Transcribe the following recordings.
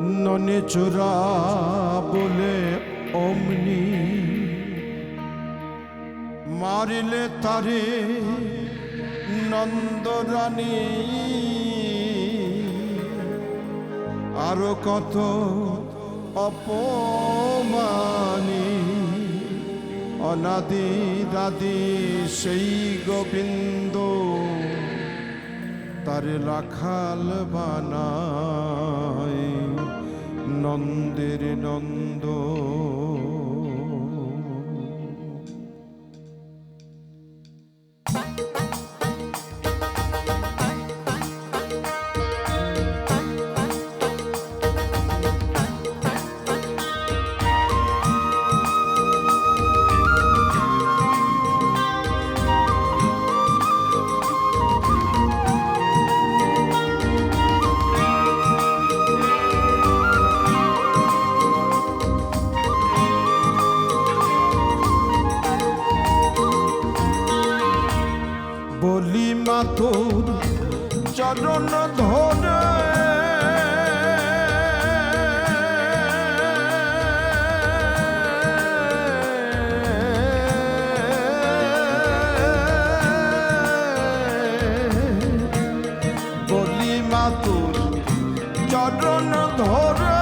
ননে চোরা বলে অমনি মারিলে তারে নন্দরানী। আরও কত অপমানী। অনাদি দাদি সেই গোবিন্দ। তার রাখাল বানায়। নন্দের নন্দ। বলি মা তোর চরণ ধরে। বলি মা তোর চরণ ধরে।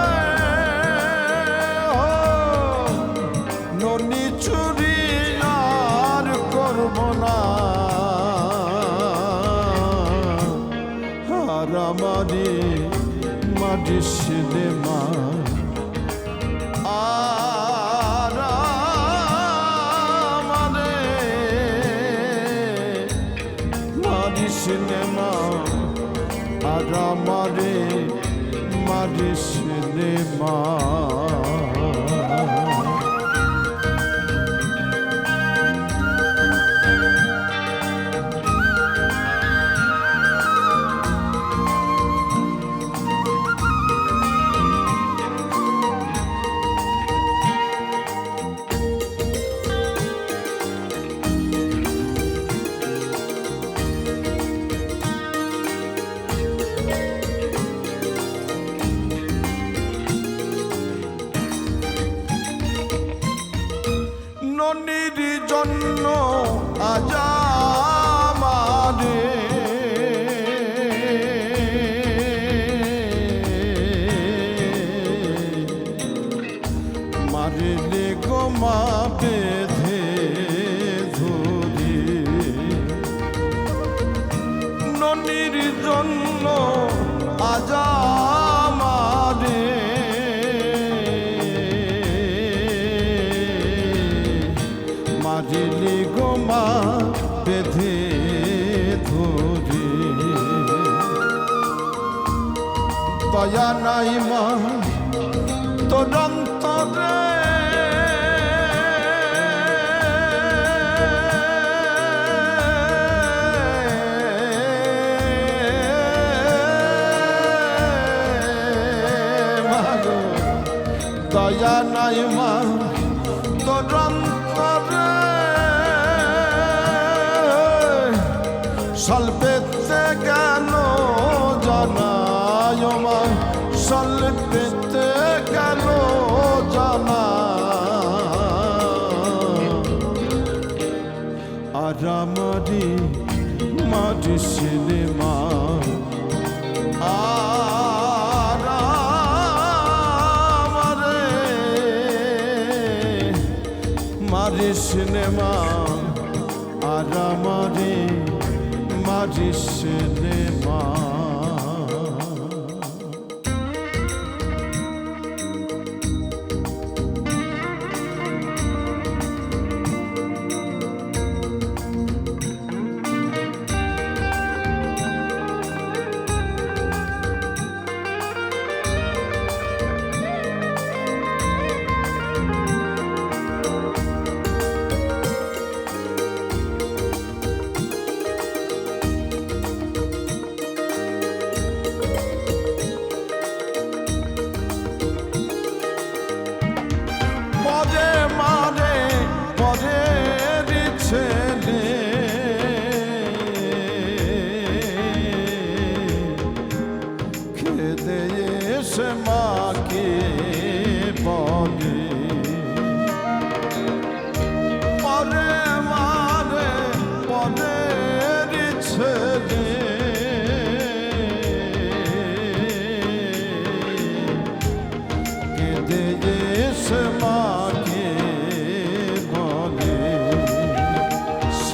মাটি সিনেমা আর আমারে মাটি সিনেমা আর জন্য আজ আমারে। মারিলে গোমা বেঁধে ধরে। দয়া নাই মা তোর অন্তরে দয়া মা তোর অন্তরে স্বল্পেতে কেন জানায় মা স্বল্পেতে কেন জানা আর আমারি মাটি সিনেমা। আর সিনেমা আর আমারে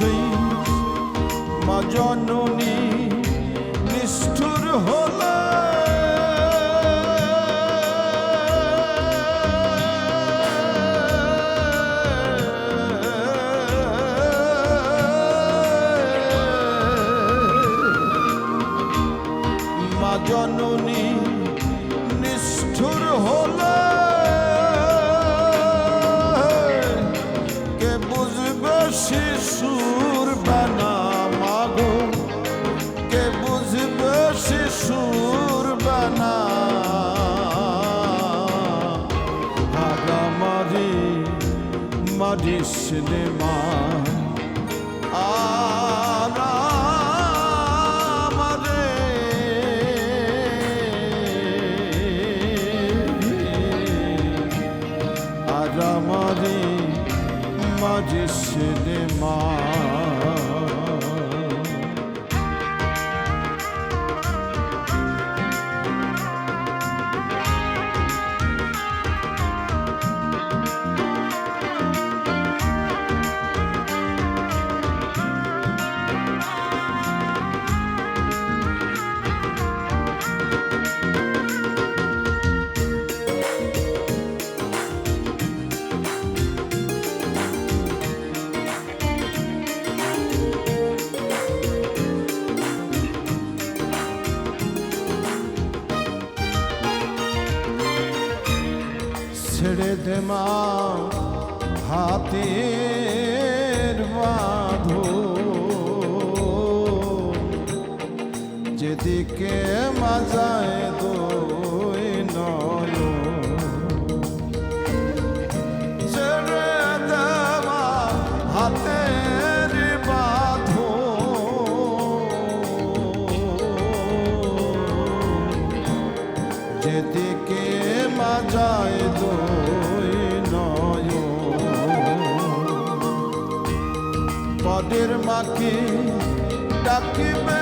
মারি সিনেমা জননী নিষ্ঠুর হলে। মা জননী নিষ্ঠুর হলে। সিনেমা। আরামারে আরামারে মাঝে সিনেমা। ছেড়ে মা হাতের বাঁধো যেদিকে মাজায় দই নয় যেদিকে মাজায় দই নয় পদের মাকে ডাকিবে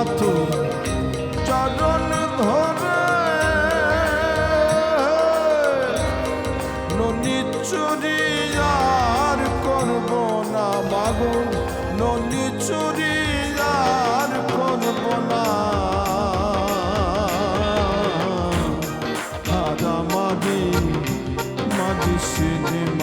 মা চরণ ধরে। ননি চুরি আর করব না মাগো। ননি চুরি আর করব না। আদামাদি মাদি সিনেমা।